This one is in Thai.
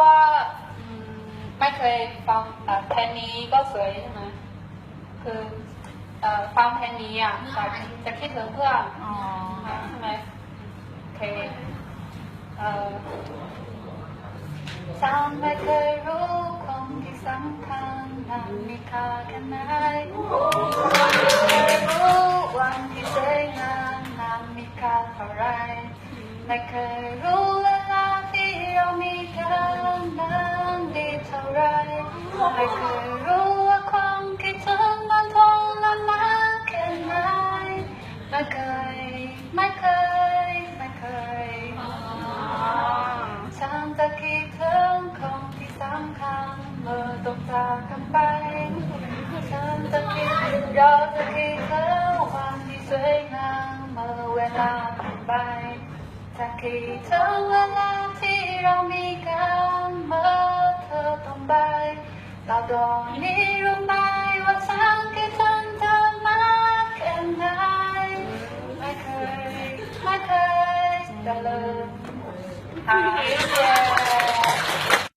ว่าอืมไม่เคยฟังเอ่เพลงนี้ก็สวยใช่ไหมคือเอ่อฟังเพลงนี้อะจะจะคิดถึงเพื่อนอ๋อใช่ไหมโอเคเอ่อฉันไม่เคยรู้คนที่สำคัญนั้นมีค่าแค่ไหนฉันไม่เคยรู้วันที่สวยงามนั้นมีค่าเท่าไรไม่เคยรู้ จากกันไปฉันจะคิดเราจะคิดถึงควันที่สวยงามเมื่อเวลาผ่านไปจะคิดถึงเวลาที่เรามีกันเมื่อเธอต้องไปแต่ตอนนี้รู้ไหมว่าฉันคิดถึงเธอมากแค่ไหนไม่เคยไม่เคยจะลืมหายเจ็บ